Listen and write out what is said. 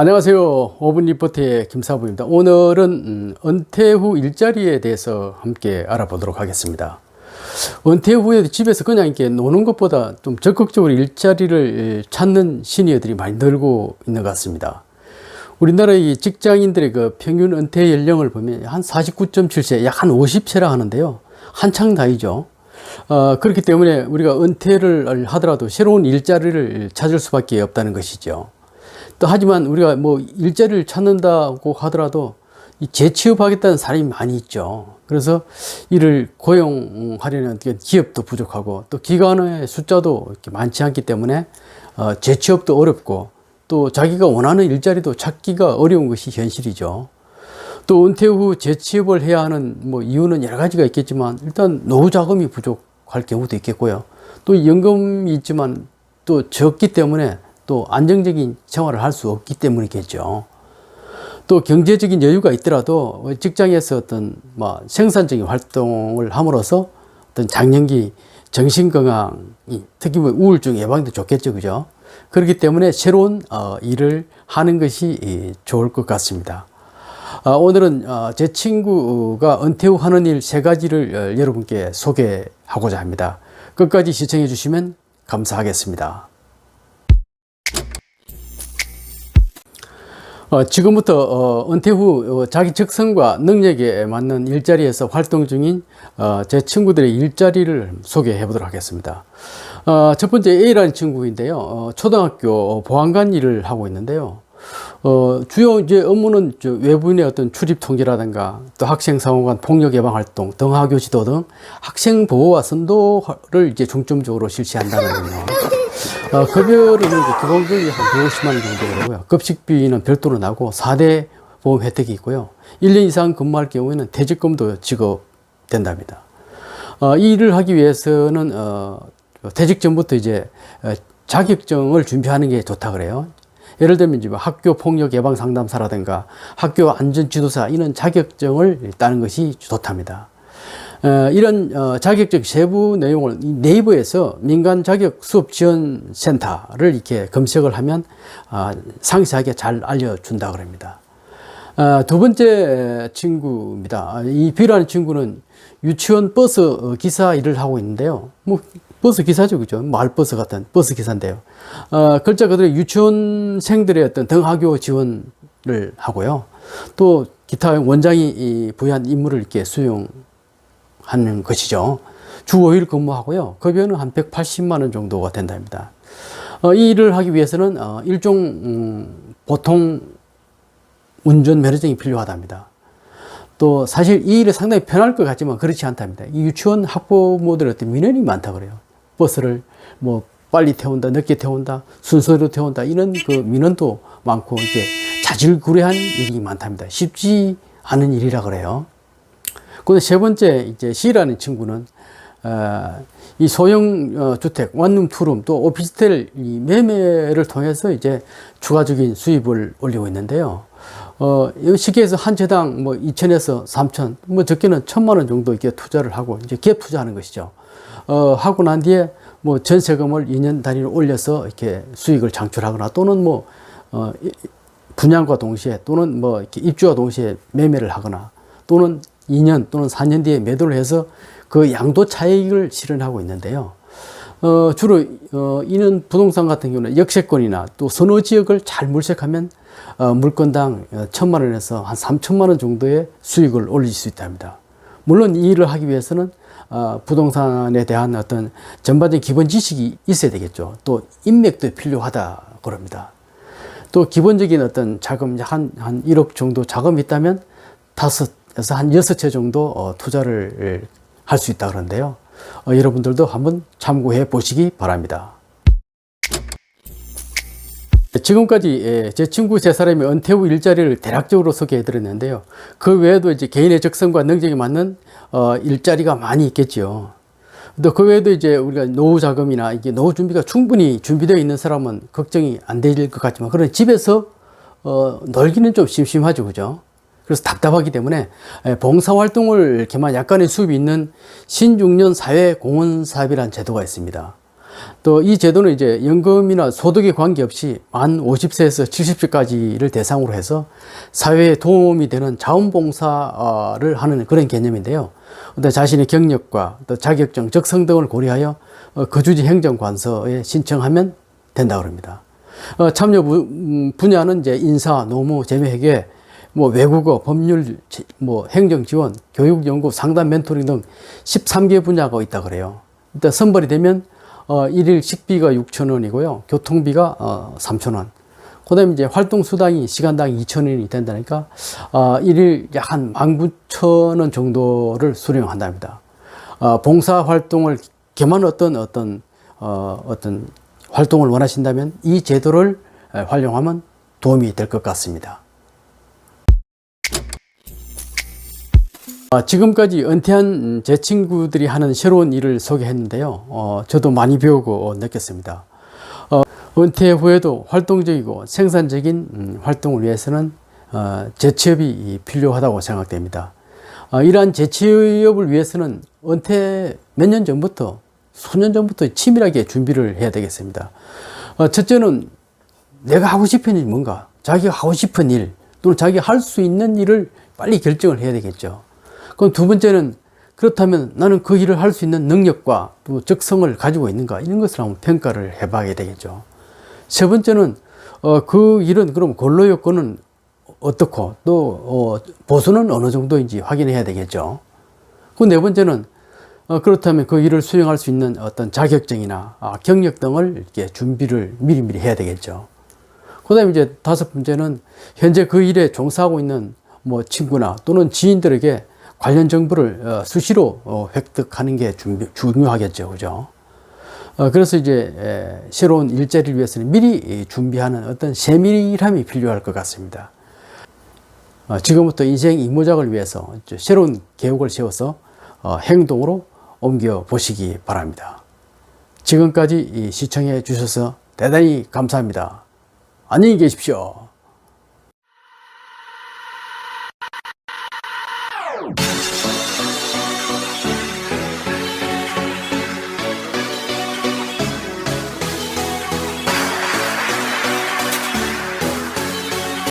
안녕하세요. 5분 리포트의 김사부입니다. 오늘은 음, 은퇴 후 일자리에 대해서 함께 알아보도록 하겠습니다. 은퇴 후에 집에서 그냥 이렇게 노는 것보다 좀 적극적으로 일자리를 찾는 시니어들이 많이 늘고 있는 것 같습니다. 우리나라의 직장인들의 그 평균 은퇴 연령을 보면 한 49.7세, 약 한 50세라 하는데요. 한창 나이죠. 어, 그렇기 때문에 우리가 은퇴를 하더라도 새로운 일자리를 찾을 수밖에 없다는 것이죠. 또 하지만 우리가 뭐 일자리를 찾는다고 하더라도 이 재취업하겠다는 사람이 많이 있죠. 그래서 이를 고용하려는 기업도 부족하고 또 기관의 숫자도 이렇게 많지 않기 때문에 어, 재취업도 어렵고 또 자기가 원하는 일자리도 찾기가 어려운 것이 현실이죠. 또 은퇴 후 재취업을 해야 하는 뭐 이유는 여러 가지가 있겠지만 일단 노후 자금이 부족할 경우도 있겠고요. 또 연금이 있지만 또 적기 때문에 또 안정적인 생활을 할 수 없기 때문이겠죠. 또 경제적인 여유가 있더라도 직장에서 어떤 뭐 생산적인 활동을 함으로써 어떤 장년기 정신 건강이 특히 뭐 우울증 예방도 좋겠죠, 그죠? 그렇기 때문에 새로운 어, 일을 하는 것이 좋을 것 같습니다. 아, 오늘은 어, 제 친구가 은퇴 후 하는 일 세 가지를 어, 여러분께 소개하고자 합니다. 끝까지 시청해 주시면 감사하겠습니다. 어, 지금부터 어, 은퇴 후 어, 자기 적성과 능력에 맞는 일자리에서 활동 중인 어, 제 친구들의 일자리를 소개해 보도록 하겠습니다. 어, 첫 번째 A라는 친구인데요. 어, 초등학교 보안관 일을 하고 있는데요. 어, 주요 이제 업무는 저 외부인의 어떤 출입 통제라든가 또 학생 상호간 폭력 예방 활동, 등하교 지도 등 학생 보호와 선도를 이제 중점적으로 실시한다는 거요. 어, 급여는 이제 기본급이 한 150만 원 정도 되고요. 급식비는 별도로 나고 4대 보험 혜택이 있고요. 1년 이상 근무할 경우에는 퇴직금도 지급된답니다. 어, 이 일을 하기 위해서는 어, 퇴직 전부터 이제 어, 자격증을 준비하는 게 좋다 그래요. 예를 들면 이제 뭐 학교 폭력 예방 상담사라든가 학교 안전 지도사 이런 자격증을 따는 것이 좋답니다. 어, 이런 어, 자격증 세부 내용을 네이버에서 민간 자격 수업 지원 센터를 이렇게 검색을 하면 어, 상세하게 잘 알려준다 그럽니다. 어, 두 번째 친구입니다. 이 B라는 친구는 유치원 버스 어, 기사 일을 하고 있는데요. 뭐 버스 기사죠, 그죠? 마을 버스 같은 버스 기사인데요. 어, 글자 그대로 유치원생들의 어떤 등하교 지원을 하고요. 또 기타 원장이 부여한 임무를 이렇게 수용 하는 것이죠. 주 5일 근무하고요. 급여는 한 180만 원 정도가 된답니다. 어, 이 일을 하기 위해서는 어, 일종 음, 보통 운전 면허증이 필요하답니다. 또 사실 이 일이 상당히 편할 것 같지만 그렇지 않답니다. 이 유치원 학부모들의 어떤 민원이 많다 그래요. 버스를 뭐 빨리 태운다, 늦게 태운다, 순서로 태운다 이런 그 민원도 많고 이게 자질구레한 일이 많답니다. 쉽지 않은 일이라 그래요. 근데 세 번째 이제 C라는 친구는 어, 이 소형 어, 주택, 원룸, 투룸 또 오피스텔 이 매매를 통해서 이제 추가적인 수입을 올리고 있는데요. 어, 이 시기에서 한 채당 뭐 2천에서 3천, 뭐 적게는 천만 원 정도 이렇게 투자를 하고 이제 기업 투자하는 것이죠. 어, 하고 난 뒤에 뭐 전세금을 2년 단위로 올려서 이렇게 수익을 창출하거나 또는 뭐, 어, 분양과 동시에 또는 뭐 이렇게 입주와 동시에 매매를 하거나 또는 2년 또는 4년 뒤에 매도를 해서 그 양도 차익을 실현하고 있는데요. 어, 주로, 어, 이는 부동산 같은 경우는 역세권이나 또 선호 지역을 잘 물색하면 어, 물건당 천만 원에서 한 삼천만 원 정도의 수익을 올릴 수 있답니다. 물론 이 일을 하기 위해서는 어, 부동산에 대한 어떤 전반적인 기본 지식이 있어야 되겠죠. 또 인맥도 필요하다 그럽니다. 또 기본적인 어떤 자금 한, 한 1억 정도 자금이 있다면 다섯 에서 한 여섯 채 정도 어, 투자를 할 수 있다 그러는데요. 어, 여러분들도 한번 참고해 보시기 바랍니다. 지금까지 예, 제 친구 세 사람이 은퇴 후 일자리를 대략적으로 소개해 드렸는데요. 그 외에도 이제 개인의 적성과 능력에 맞는 어, 일자리가 많이 있겠죠. 또 그 외에도 이제 우리가 노후 자금이나 이게 노후 준비가 충분히 준비되어 있는 사람은 걱정이 안 될 것 같지만 그런 집에서 어, 놀기는 좀 심심하죠, 그죠? 그래서 답답하기 때문에 예, 봉사활동을 이렇게만 약간의 수입이 있는 신중년 사회 공헌 사업이라는 제도가 있습니다. 또 이 제도는 이제 연금이나 소득에 관계없이 만 50세에서 70세까지를 대상으로 해서 사회에 도움이 되는 자원봉사를 하는 그런 개념인데요. 어떤 자신의 경력과 또 자격증, 적성 등을 고려하여 어, 거주지 행정관서에 신청하면 된다고 합니다. 어, 참여 부- 음, 분야는 이제 인사, 노무, 재무회계, 뭐 외국어, 법률, 지- 뭐 행정 지원, 교육 연구, 상담 멘토링 등 13개 분야가 있다 그래요. 일단 선발이 되면 어, 일일 식비가 6천 원이고요. 교통비가 어, 3천 원. 그 다음에 이제 활동 수당이 시간당 2천 원이 된다니까 어, 일일 약 한 19,000원 정도를 수령한답니다. 어, 봉사 활동을 겸한 어떤 어떤 어, 어떤 활동을 원하신다면 이 제도를 에, 활용하면 도움이 될 것 같습니다. 지금까지 은퇴한 제 친구들이 하는 새로운 일을 소개했는데요. 어, 저도 많이 배우고 느꼈습니다. 어, 은퇴 후에도 활동적이고 생산적인 음, 활동을 위해서는 어, 재취업이 필요하다고 생각됩니다. 어, 이러한 재취업을 위해서는 은퇴 몇 년 전부터 수년 전부터 치밀하게 준비를 해야 되겠습니다. 어, 첫째는 내가 하고 싶은 일이 뭔가, 자기가 하고 싶은 일, 또는 자기가 할수 있는 일을 빨리 결정을 해야 되겠죠. 그럼 두 번째는 그렇다면 나는 그 일을 할 수 있는 능력과 또 적성을 가지고 있는가 이런 것을 한번 평가를 해봐야 되겠죠. 세 번째는 어, 그 일은 그럼 근로 요건은 어떻고 또 어, 보수는 어느 정도인지 확인해야 되겠죠. 그 네 번째는 어, 그렇다면 그 일을 수행할 수 있는 어떤 자격증이나 아, 경력 등을 이렇게 준비를 미리미리 해야 되겠죠. 그 다음에 이제 다섯 번째는 현재 그 일에 종사하고 있는 뭐 친구나 또는 지인들에게 관련 정보를 어, 수시로 어, 획득하는 게 중요하겠죠. 그죠? 어, 그래서 이제 에, 새로운 일자리를 위해서는 미리 이, 준비하는 어떤 세밀함이 필요할 것 같습니다. 어, 지금부터 인생 이모작을 위해서 새로운 계획을 세워서 어, 행동으로 옮겨 보시기 바랍니다. 지금까지 이 시청해 주셔서 대단히 감사합니다. 안녕히 계십시오.